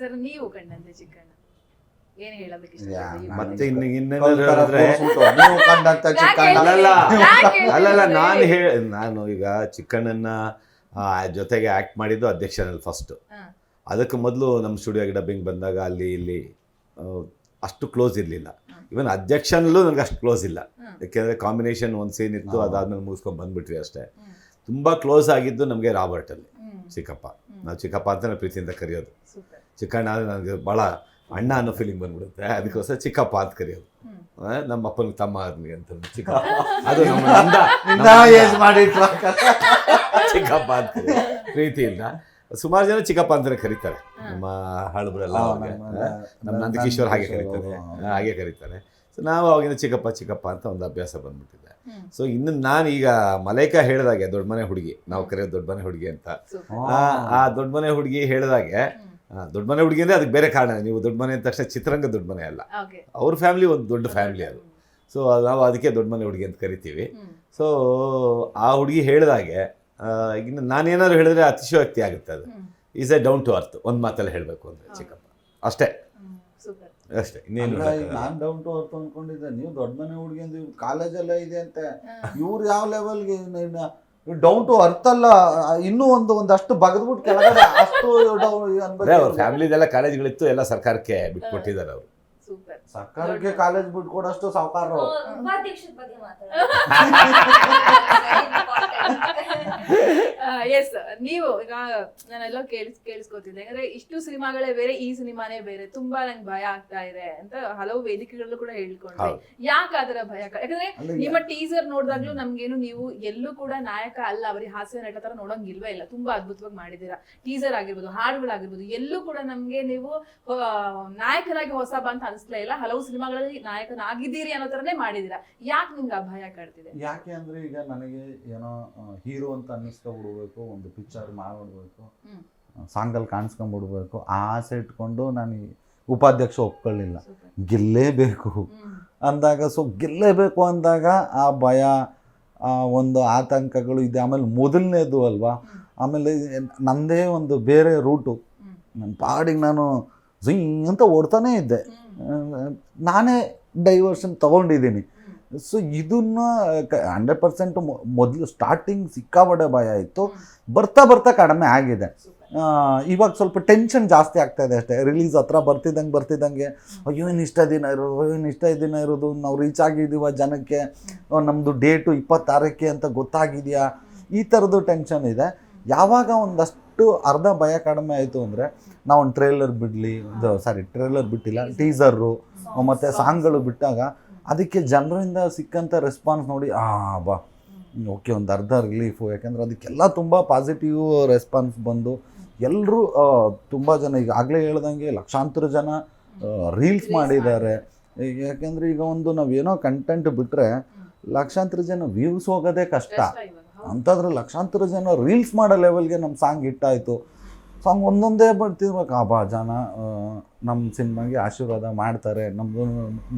Sir ನೀವು ಕಂಡಂತೆ ಚಿಕ್ಕಣ್ಣ ಏನ್ ಹೇಳೋದಕ್ಕೆ? ಮತ್ತೆ ಇನ್ನು ಇನ್ನೇನಾದ್ರು ಹೇಳಿದ್ರೆ ನೀವು ಕಂಡಂತ ಚಿಕ್ಕಣ್ಣ ಅಲ್ಲಲ್ಲ ಅಲ್ಲಲ್ಲ ನಾನು ಹೇಳ ನಾನು ಈಗ ಚಿಕ್ಕಣ್ಣನ ಜೊತೆಗೆ ಆಕ್ಟ್ ಮಾಡಿದ್ದು ಅಧ್ಯಕ್ಷನಲ್ಲಿ ಫಸ್ಟ್. ಅದಕ್ಕೆ ಮೊದಲು ನಮ್ಮ ಸ್ಟುಡಿಯೋಗೆ ಡಬ್ಬಿಂಗ್ ಬಂದಾಗ ಅಲ್ಲಿ ಇಲ್ಲಿ ಅಷ್ಟು ಕ್ಲೋಸ್ ಇರಲಿಲ್ಲ. ಇವನ್ ಅಧ್ಯಕ್ಷನಲ್ಲೂ ನನಗೆ ಅಷ್ಟು ಕ್ಲೋಸ್ ಇಲ್ಲ. ಯಾಕೆಂದರೆ ಕಾಂಬಿನೇಷನ್ ಒಂದು ಸೀನ್ ಇತ್ತು. ಅದಾದ್ಮೇಲೆ ಮುಗಿಸ್ಕೊಂಡು ಬಂದ್ಬಿಟ್ವಿ ಅಷ್ಟೇ. ತುಂಬ ಕ್ಲೋಸ್ ಆಗಿದ್ದು ನಮಗೆ ರಾಬರ್ಟಲ್ಲಿ. ಚಿಕ್ಕಪ್ಪ. ನಾವು ಚಿಕ್ಕಪ್ಪ ಅಂತ ನಾನು ಪ್ರೀತಿಯಿಂದ ಕರೆಯೋದು. ಚಿಕ್ಕಣ್ಣ ಅಂದರೆ ನನಗೆ ಭಾಳ ಅಣ್ಣ ಅನ್ನೋ ಫೀಲಿಂಗ್ ಬಂದ್ಬಿಡುತ್ತೆ. ಅದಕ್ಕೋಸ್ಕರ ಚಿಕ್ಕಪ್ಪ ಅಂತ ಕರೆಯೋದು. ನಮ್ಮ ಅಪ್ಪನ ತಮ್ಮ ಆದ್ಮಿಗೆ ಅಂತ ಚಿಕ್ಕಪ್ಪ. ಅದು ನಮ್ಮ ಏಜ್ ಚಿಕ್ಕಪ್ಪ ಅಂತ. ಪ್ರೀತಿಯಿಂದ ಸುಮಾರು ಜನ ಚಿಕ್ಕಪ್ಪ ಅಂತಾನೆ ಕರೀತಾರೆ. ನಮ್ಮ ಹಳಬ್ರೆಲ್ಲ ನಮ್ಮ- ನಂದಕಿಶೋರ್ ಹಾಗೆ ಕರೀತಾರೆ. ಹಾಗೆ ಕರೀತಾರೆ. ಸೊ ನಾವು ಅವಾಗಿಂದ ಚಿಕ್ಕಪ್ಪ ಚಿಕ್ಕಪ್ಪ ಅಂತ ಒಂದು ಅಭ್ಯಾಸ ಬಂದ್ಬಿಟ್ಟಿದೆ. ಸೊ ಇನ್ನು ನಾನು ಈಗ ಮಲೈಕಾ ಹೇಳಿದಾಗೆ ದೊಡ್ಡ ಮನೆ ಹುಡುಗಿ. ನಾವು ಕರೆಯೋದು ದೊಡ್ಡ ಮನೆ ಹುಡುಗಿ ಅಂತ. ಆ, ದೊಡ್ಡ ಮನೆ ಹುಡುಗಿ ಹೇಳಿದಾಗೆ ದೊಡ್ಡ ಮನೆ ಹುಡುಗಿ ಅಂದರೆ ಅದಕ್ಕೆ ಬೇರೆ ಕಾರಣ. ನೀವು ದೊಡ್ಡ ಮನೆ ಅಂದ ತಕ್ಷಣ ಚಿತ್ರರಂಗ ದೊಡ್ಡ ಮನೆ ಅಲ್ಲ. ಅವ್ರ ಫ್ಯಾಮಿಲಿ ಒಂದು ದೊಡ್ಡ ಫ್ಯಾಮಿಲಿ ಅದು. ಸೊ ನಾವು ಅದಕ್ಕೆ ದೊಡ್ಡ ಮನೆ ಹುಡುಗಿ ಅಂತ ಕರಿತೀವಿ. ಸೊ ಆ ಹುಡುಗಿ ಹೇಳಿದಾಗೆ ಇನ್ನು ನಾನೇನಾದ್ರು ಹೇಳಿದ್ರೆ ಅತಿಶಯೋಕ್ತಿ ಆಗುತ್ತೆ ಅದು. Is a down to earth ಒಂದು ಮಾತಲ್ಲಿ ಹೇಳಬೇಕು ಅಂದರೆ ಚಿಕ್ಕಪ್ಪ. ಅಷ್ಟೇ. ಅಷ್ಟೇ. ಇನ್ನೇನು ನಾನು ಡೌನ್ ಟು ಅರ್ಥ ಅನ್ಕೊಂಡಿದ್ದೆ. ನೀವು ದೊಡ್ಡ ಮನೆ ಹುಡುಗಿ ಅಂದ್ರೆ ಕಾಲೇಜೆಲ್ಲ ಇದೆ ಅಂತ. ಇವ್ರು ಯಾವ ಲೆವೆಲ್ಗೆ ಡೌನ್ ಟು ಅರ್ಥ ಅಲ್ಲ, ಇನ್ನೂ ಒಂದು, ಒಂದಷ್ಟು ಬಗದ್ಬಿಟ್ಟು ಕೆಳಗಡೆ ಅಷ್ಟು ಡೌನ್ ಫ್ಯಾಮಿಲಿದೆಲ್ಲ ಕಾಲೇಜ್ಗಳಿತ್ತು ಎಲ್ಲ ಸರ್ಕಾರಕ್ಕೆ ಬಿಟ್ಕೊಟ್ಟಿದ್ದಾರೆ ಅವರು. ಸರ್ಕಾರಕ್ಕೆ ಕಾಲೇಜ್ ಬಿಟ್ಕೊಡಷ್ಟು ಸಾವುಕಾರ ಉಪಾಧ್ಯಕ್ಷರ ಬಗ್ಗೆ ಎಸ್ ನೀವು ಈಗ ನಾನೆಲ್ಲ ಕೇಳಿಸ್ ಕೇಳಿಸ್ಕೊತಿದ್ದೆ. ಯಾಕಂದ್ರೆ ಇಷ್ಟು ಸಿನಿಮಾಗಳೇ ಬೇರೆ ಈ ಸಿನಿಮಾನೇ ಬೇರೆ. ತುಂಬಾ ನಂಗೆ ಭಯ ಆಗ್ತಾ ಇದೆ ಅಂತ ಹಲವು ವೇದಿಕೆಗಳಲ್ಲೂ ಕೂಡ ಹೇಳ್ಕೊಂಡ್ರೆ. ಯಾಕೆ ಅದರ ಭಯ ಯಾಕಂದ್ರೆ ನಿಮ್ಮ ಟೀಸರ್ ನೋಡಿದಾಗ್ಲೂ ನಮ್ಗೇನು ನೀವು ಎಲ್ಲೂ ಕೂಡ ನಾಯಕ ಅಲ್ಲ ಅವರಿಗೆ ಹಾಸ್ಯ ನಟ ತರ ನೋಡಂಗಿಲ್ವೇ ಇಲ್ಲ. ತುಂಬಾ ಅದ್ಭುತವಾಗಿ ಮಾಡಿದ್ದೀರಾ. ಟೀಸರ್ ಆಗಿರ್ಬೋದು ಹಾಡುಗಳಾಗಿರ್ಬೋದು ಎಲ್ಲೂ ಕೂಡ ನಮ್ಗೆ ನೀವು ನಾಯಕರಾಗಿ ನಾಯಕನಾಗಿ ಹೊಸಬ ಅಂತ ಅನಿಸ್ಲೇ ಇಲ್ಲ. ಹಲವು ಸಿನಿಮಾಗಳಲ್ಲಿ ನಾಯಕನಾಗಿದ್ದೀರಿ ಅನ್ನೋ ತರನೇ ಮಾಡಿದೀರಾ ಯಾಕೆ ನಿಮ್ಗೆ ಅಭಯ ಭಯ ಕಾಡ್ತಿದೆ? ಯಾಕೆ ಅಂದ್ರೆ ಈಗ ನನಗೆ ಏನೋ ಹೀರೋ ಅಂತ ಅನ್ನಿಸ್ಕೊಂಡ್ಬಿಡ್ಬೇಕು ಒಂದು ಪಿಕ್ಚರ್ ಮಾಡ್ಬಿಡ್ಬೇಕು ಸಾಂಗಲ್ ಸಾಂಗಲ್ಲಿ ಕಾಣಿಸ್ಕೊಂಡ್ಬಿಡ್ಬೇಕು ಆ ಆಸೆ ಇಟ್ಕೊಂಡು ನಾನು ಉಪಾಧ್ಯಕ್ಷ ಒಪ್ಕೊಳ್ಳಿಲ್ಲ. ಗೆಲ್ಲೇಬೇಕು. ಅಂದಾಗ ಸೊ ಗೆಲ್ಲೇಬೇಕು ಅಂದಾಗ ಆ ಭಯ ಆ ಒಂದು ಆತಂಕಗಳು ಇದೆ. ಆಮೇಲೆ ಮೊದಲನೇದು ಅಲ್ವಾ? ಆಮೇಲೆ ನಂದೇ ಒಂದು ಬೇರೆ ರೂಟು. ನನ್ನ ಪಾಡಿಗೆ ನಾನು ಝಿಂಗ್ ಅಂತ ಓಡ್ತಾನೇ ಇದ್ದೆ. ನಾನೇ ಡೈವರ್ಷನ್ ತಗೊಂಡಿದ್ದೀನಿ. ಸೊ ಇದನ್ನ ಹಂಡ್ರೆಡ್ ಪರ್ಸೆಂಟ್ ಮೊದಲು ಸ್ಟಾರ್ಟಿಂಗ್ ಸಿಕ್ಕಾಪಟ್ಟೆ ಭಯ ಇತ್ತು. ಬರ್ತಾ ಬರ್ತಾ ಕಡಿಮೆ ಆಗಿದೆ. ಇವಾಗ ಸ್ವಲ್ಪ ಟೆನ್ಷನ್ ಜಾಸ್ತಿ ಆಗ್ತಾ ಇದೆ ಅಷ್ಟೇ. ರಿಲೀಸ್ ಹತ್ರ ಬರ್ತಿದ್ದಂಗೆ ಬರ್ತಿದ್ದಂಗೆ ಅಯ್ಯೋ ಏನು ಇಷ್ಟ ದಿನ ಇರೋದು ಅಯ್ಯೋ ಇನ್ನು ಇಷ್ಟ ದಿನ ಇರೋದು. ನಾವು ರೀಚ್ ಆಗಿದ್ದೀವ ಜನಕ್ಕೆ. ನಮ್ಮದು ಡೇಟು ಇಪ್ಪತ್ತಾರಕ್ಕೆ ಅಂತ ಗೊತ್ತಾಗಿದೆಯಾ? ಈ ಥರದ್ದು ಟೆನ್ಷನ್ ಇದೆ. ಯಾವಾಗ ಒಂದಷ್ಟು ಅರ್ಧ ಭಯ ಕಡಿಮೆ ಆಯಿತು ಅಂದರೆ ನಾವು ಒಂದು ಟ್ರೇಲರ್ ಬಿಡಲಿ ಸಾರಿ ಟ್ರೇಲರ್ ಬಿಟ್ಟಿಲ್ಲ ಟೀಸರು ಮತ್ತು ಸಾಂಗ್ಗಳು ಬಿಟ್ಟಾಗ ಅದಕ್ಕೆ ಜನರಿಂದ ಸಿಕ್ಕಂಥ ರೆಸ್ಪಾನ್ಸ್ ನೋಡಿ ಆ ಬಾ. ಓಕೆ ಒಂದು ಅರ್ಧ ರಿಲೀಫು ಯಾಕೆಂದ್ರೆ ಅದಕ್ಕೆಲ್ಲ ತುಂಬ ಪಾಸಿಟಿವ್ ರೆಸ್ಪಾನ್ಸ್ ಬಂದು ಎಲ್ಲರೂ ತುಂಬ ಜನ ಈಗ ಆಗಲೇ ಹೇಳ್ದಂಗೆ ಲಕ್ಷಾಂತರ ಜನ ರೀಲ್ಸ್ ಮಾಡಿದ್ದಾರೆ. ಈಗ ಯಾಕೆಂದ್ರೆ ಈಗ ಒಂದು ನಾವೇನೋ ಕಂಟೆಂಟ್ ಬಿಟ್ಟರೆ ಲಕ್ಷಾಂತರ ಜನ ವ್ಯೂಸ್ ಹೋಗೋದೇ ಕಷ್ಟ. ಅಂತಂದ್ರೆ ಅಂಥದ್ರಲ್ಲಿ ಲಕ್ಷಾಂತರ ಜನ ರೀಲ್ಸ್ ಮಾಡೋ ಲೆವೆಲ್ಗೆ ನಮ್ಮ ಸಾಂಗ್ ಹಿಟ್ಟಾಯಿತು ಸಾಂಗ್ ಒಂದೊಂದೇ ಬರ್ತಿರ್ಬೇಕು. ಆ ಜನ ನಮ್ಮ ಸಿನಿಮಾಗೆ ಆಶೀರ್ವಾದ ಮಾಡ್ತಾರೆ. ನಮ್ಮದು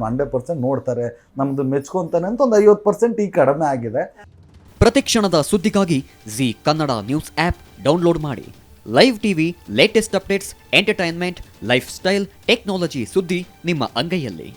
ಹಂಡ್ರೆಡ್ ಪರ್ಸೆಂಟ್ ನೋಡ್ತಾರೆ. ನಮ್ಮದು ಮೆಚ್ಕೊತಾನೆ ಅಂತ ಒಂದು ಐವತ್ತು ಪರ್ಸೆಂಟ್ ಈ ಕಡಿಮೆ ಆಗಿದೆ. ಪ್ರತಿ ಕ್ಷಣದ ಸುದ್ದಿಗಾಗಿ Zee Kannada news app download ಮಾಡಿ. Live TV latest updates entertainment lifestyle technology ಸುದ್ದಿ ನಿಮ್ಮ ಅಂಗೈಯಲ್ಲಿ.